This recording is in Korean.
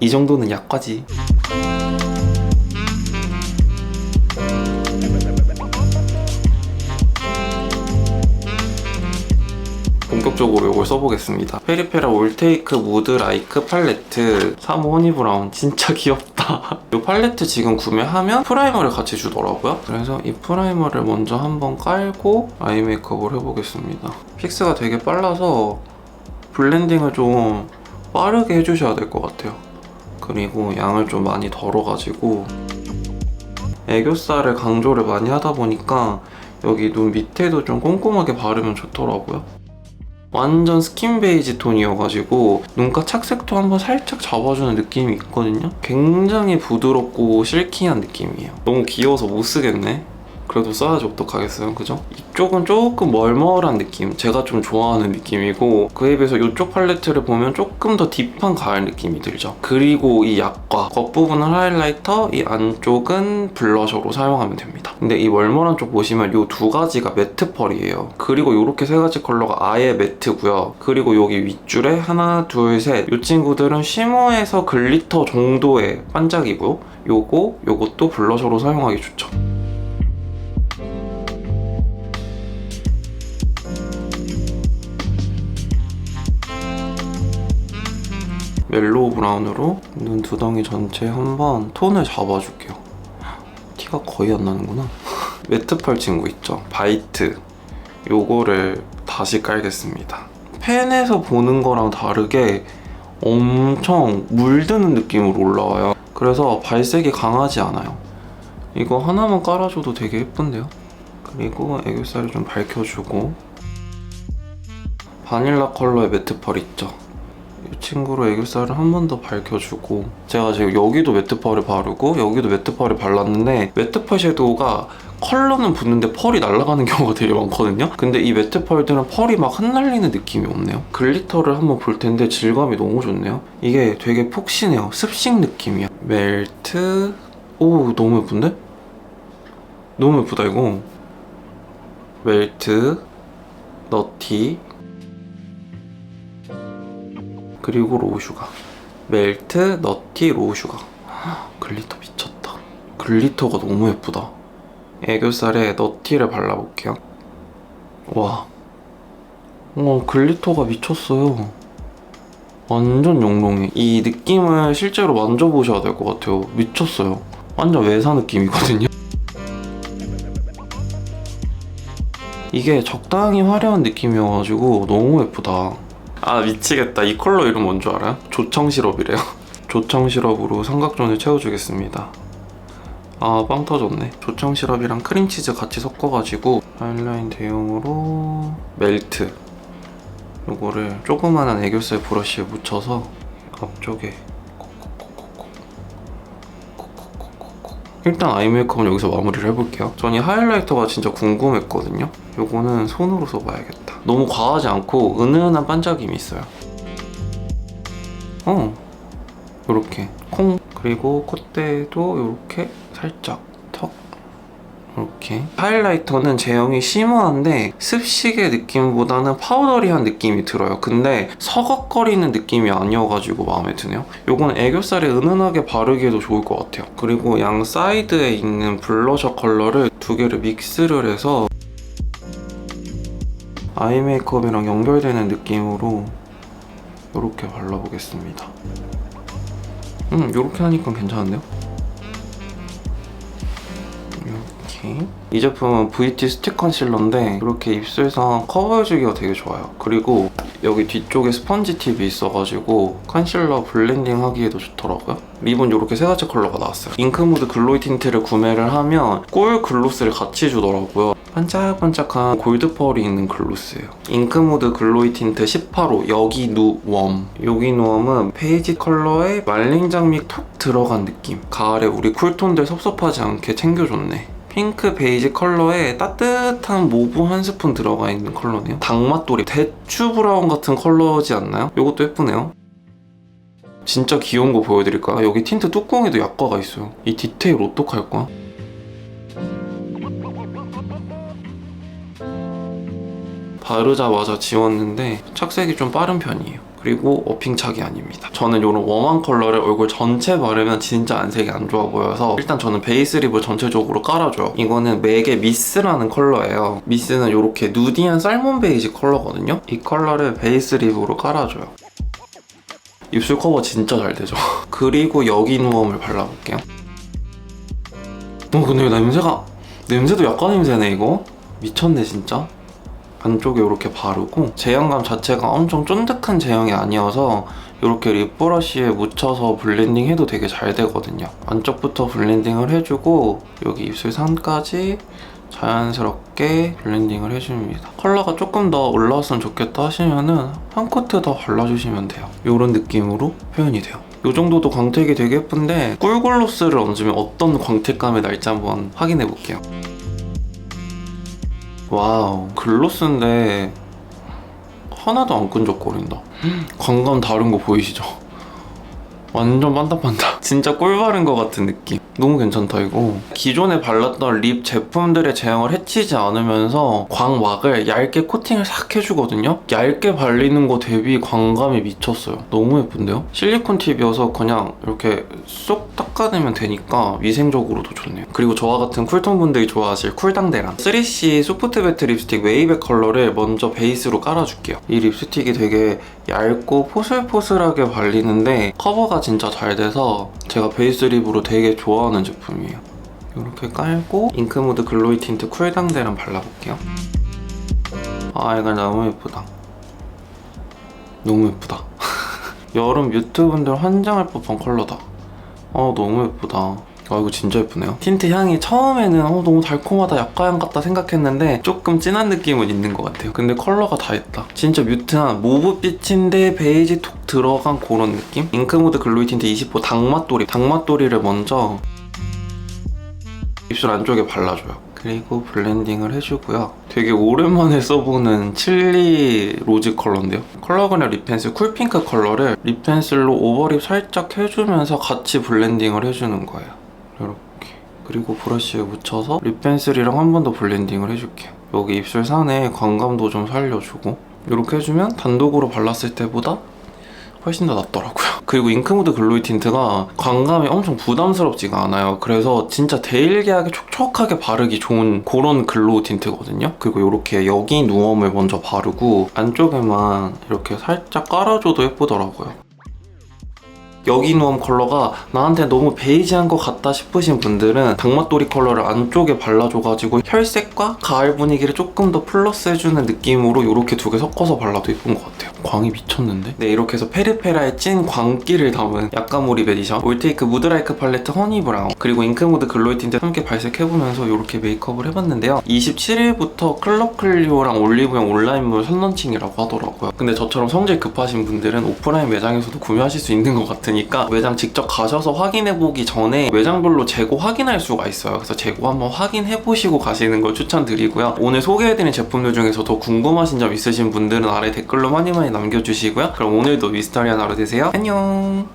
이 정도는 약과지. 본격적으로 이걸 써보겠습니다. 페리페라 올테이크 무드 라이크 팔레트 3호 허니 브라운 진짜 귀엽다. 이 팔레트 지금 구매하면 프라이머를 같이 주더라고요. 그래서 이 프라이머를 먼저 한번 깔고 아이 메이크업을 해보겠습니다. 픽스가 되게 빨라서 블렌딩을 좀 빠르게 해주셔야 될 것 같아요. 그리고 양을 좀 많이 덜어가지고 애교살을 강조를 많이 하다 보니까 여기 눈 밑에도 좀 꼼꼼하게 바르면 좋더라고요. 완전 스킨 베이지 톤이어가지고 눈가 착색도 한번 살짝 잡아주는 느낌이 있거든요. 굉장히 부드럽고 실키한 느낌이에요. 너무 귀여워서 못 쓰겠네. 그래도 써야지 어떡하겠어요, 그죠? 이쪽은 조금 멀멀한 느낌, 제가 좀 좋아하는 느낌이고 그에 비해서 이쪽 팔레트를 보면 조금 더 딥한 가을 느낌이 들죠. 그리고 이 약과 겉부분은 하이라이터, 이 안쪽은 블러셔로 사용하면 됩니다. 근데 이 멀멀한 쪽 보시면 이 두 가지가 매트 펄이에요. 그리고 이렇게 세 가지 컬러가 아예 매트고요. 그리고 여기 윗줄에 하나, 둘, 셋. 이 친구들은 쉬머에서 글리터 정도의 반짝이고요. 요거, 요것도 블러셔로 사용하기 좋죠. 멜로우 브라운으로 눈 두덩이 전체 한번 톤을 잡아줄게요. 티가 거의 안 나는구나. 매트펄 친구 있죠? 바이트. 요거를 다시 깔겠습니다. 펜에서 보는 거랑 다르게 엄청 물드는 느낌으로 올라와요. 그래서 발색이 강하지 않아요. 이거 하나만 깔아줘도 되게 예쁜데요? 그리고 애교살을 좀 밝혀주고 바닐라 컬러의 매트펄 있죠? 이 친구로 애교살을 한 번 더 밝혀주고 제가 지금 여기도 매트펄을 바르고 여기도 매트펄을 발랐는데 매트펄 섀도우가 컬러는 붙는데 펄이 날아가는 경우가 되게 많거든요? 근데 이 매트 펄들은 펄이 막 흩날리는 느낌이 없네요. 글리터를 한번 볼 텐데 질감이 너무 좋네요. 이게 되게 폭신해요. 습식 느낌이야. 멜트? 오 너무 예쁜데? 너무 예쁘다 이거. 멜트 너티 그리고 로우 슈가. 멜트 너티 로우 슈가. 글리터 미쳤다. 글리터가 너무 예쁘다. 애교살에 너티를 발라볼게요. 와. 와, 글리터가 미쳤어요. 완전 영롱해. 이 느낌을 실제로 만져보셔야 될 것 같아요. 미쳤어요. 완전 외사 느낌이거든요. 이게 적당히 화려한 느낌이어가지고 너무 예쁘다 아 미치겠다. 이 컬러 이름 뭔 줄 알아요? 조청 시럽이래요. 조청 시럽으로 삼각존을 채워주겠습니다. 아 빵 터졌네. 조청 시럽이랑 크림치즈 같이 섞어가지고 하이라인 대용으로 멜트. 요거를 조그만한 애교살 브러쉬에 묻혀서 앞쪽에. 일단 아이 메이크업은 여기서 마무리를 해볼게요. 전 이 하이라이터가 진짜 궁금했거든요. 요거는 손으로 써봐야겠다 너무 과하지 않고 은은한 반짝임이 있어요. 어 요렇게 콩 그리고 콧대도 요렇게 살짝 턱 이렇게. 하이라이터는 제형이 시머한데 습식의 느낌보다는 파우더리한 느낌이 들어요. 근데 서걱거리는 느낌이 아니어가지고 마음에 드네요. 요건 애교살에 은은하게 바르기에도 좋을 것 같아요. 그리고 양 사이드에 있는 블러셔 컬러를 두 개를 믹스를 해서 아이 메이크업이랑 연결되는 느낌으로 이렇게 발라보겠습니다 음 이렇게 하니까 괜찮은데요? 이렇게 이 제품은 VT 스틱 컨실러인데 이렇게 입술상 커버해주기가 되게 좋아요. 그리고 여기 뒤쪽에 스펀지 팁이 있어가지고 컨실러 블렌딩 하기에도 좋더라고요. 립은 이렇게 세 가지 컬러가 나왔어요. 잉크무드 글로이 틴트를 구매를 하면 꿀 글로스를 같이 주더라고요. 반짝반짝한 골드 펄이 있는 글로스예요. 잉크무드 글로이 틴트 18호 여기 누웜. 여기 누웜은 페이지 컬러에 말린 장미 톡 들어간 느낌. 가을에 우리 쿨톤들 섭섭하지 않게 챙겨줬네 핑크 베이지 컬러에 따뜻한 모브 한 스푼 들어가 있는 컬러네요. 당맛돌이 대추 브라운 같은 컬러지 않나요? 이것도 예쁘네요. 진짜 귀여운 거 보여드릴까요? 여기 틴트 뚜껑에도 약과가 있어요. 이 디테일 어떡할 거야? 바르자마자 지웠는데 착색이 좀 빠른 편이에요. 그리고 워핑착이 아닙니다. 저는 이런 웜한 컬러를 얼굴 전체 바르면 진짜 안색이 안 좋아 보여서 일단 저는 베이스 립을 전체적으로 깔아줘요. 이거는 맥의 미스라는 컬러예요. 미스는 이렇게 누디한 살몬 베이지 컬러거든요. 이 컬러를 베이스 립으로 깔아줘요. 입술 커버 진짜 잘 되죠. 그리고 여기 누엄을 발라볼게요. 어 근데 냄새가 냄새도 약간 냄새네 이거 미쳤네 진짜. 안쪽에 이렇게 바르고 제형감 자체가 엄청 쫀득한 제형이 아니어서 이렇게 립브러쉬에 묻혀서 블렌딩 해도 되게 잘 되거든요. 안쪽부터 블렌딩을 해주고 여기 입술 산까지 자연스럽게 블렌딩을 해줍니다. 컬러가 조금 더 올라왔으면 좋겠다 하시면은 한 코트 더 발라주시면 돼요. 이런 느낌으로 표현이 돼요. 이 정도도 광택이 되게 예쁜데 꿀글로스를 얹으면 어떤 광택감이 날지 한번 확인해 볼게요. 와우. 글로스인데 하나도 안 끈적거린다. 광감 다른 거 보이시죠? 완전 반짝반짝. 진짜 꿀 바른 것 같은 느낌 너무 괜찮다 이거. 기존에 발랐던 립 제품들의 제형을 해치지 않으면서 광막을 얇게 코팅을 싹 해주거든요? 얇게 발리는 거 대비 광감이 미쳤어요. 너무 예쁜데요? 실리콘 팁이어서 그냥 이렇게 쏙 닦아내면 되니까 위생적으로도 좋네요. 그리고 저와 같은 쿨톤 분들이 좋아하실 쿨당대랑 3C 소프트 배트 립스틱 웨이백 컬러를 먼저 베이스로 깔아줄게요. 이 립스틱이 되게 얇고 포슬포슬하게 발리는데 커버가 진짜 잘 돼서 제가 베이스 립으로 되게 좋아 하는 제품이에요. 이렇게 깔고 잉크무드 글로이 틴트 쿨당대랑 발라볼게요. 아 이거 너무 예쁘다. 너무 예쁘다. 여름 뮤트 분들 환장할 법한 컬러다. 어 너무 예쁘다. 아 이거 진짜 예쁘네요. 틴트 향이 처음에는 어 너무 달콤하다 약과향 같다 생각했는데 조금 진한 느낌은 있는 것 같아요. 근데 컬러가 다 있다. 진짜 뮤트한 모브빛인데 베이지 톡 들어간 그런 느낌? 잉크무드 글로이 틴트 20호 당맛돌이 당맛돌이를 먼저 입술 안쪽에 발라줘요. 그리고 블렌딩을 해주고요. 되게 오랜만에 써보는 칠리 로즈 컬러인데요. 컬러그램 립펜슬 쿨핑크 컬러를 립펜슬로 오버립 살짝 해주면서 같이 블렌딩을 해주는 거예요. 이렇게. 그리고 브러쉬에 묻혀서 립펜슬이랑 한 번 더 블렌딩을 해줄게요. 여기 입술 산에 광감도 좀 살려주고 이렇게 해주면 단독으로 발랐을 때보다 훨씬 더 낫더라고요. 그리고 잉크무드 글로이 틴트가 광감이 엄청 부담스럽지가 않아요. 그래서 진짜 데일리하게 촉촉하게 바르기 좋은 그런 글로우 틴트거든요. 그리고 이렇게 여기 누엄을 먼저 바르고 안쪽에만 이렇게 살짝 깔아줘도 예쁘더라고요. 여기 누엄 컬러가 나한테 너무 베이지한 것 같다 싶으신 분들은 당맛돌이 컬러를 안쪽에 발라줘가지고 혈색과 가을 분위기를 조금 더 플러스 해주는 느낌으로 이렇게 두 개 섞어서 발라도 예쁜 것 같아요. 광이 미쳤는데? 네, 이렇게 해서 페리페라의 찐 광기를 담은 약간몰입 에디션 올테이크 무드라이크 팔레트 허니 브라운 그리고 잉크무드 글로이 틴트 함께 발색해보면서 이렇게 메이크업을 해봤는데요. 27일부터 클럽 클리오랑 올리브영 온라인몰 선런칭이라고 하더라고요. 근데 저처럼 성질 급하신 분들은 오프라인 매장에서도 구매하실 수 있는 것 같 으니까 매장 직접 가셔서 확인해보기 전에 매장별로 재고 확인할 수가 있어요. 그래서 재고 한번 확인해보시고 가시는 걸 추천드리고요. 오늘 소개해드린 제품들 중에서 더 궁금하신 점 있으신 분들은 아래 댓글로 많이 많이 남겨주시고요. 그럼 오늘도 미스터리한 하루 되세요. 안녕!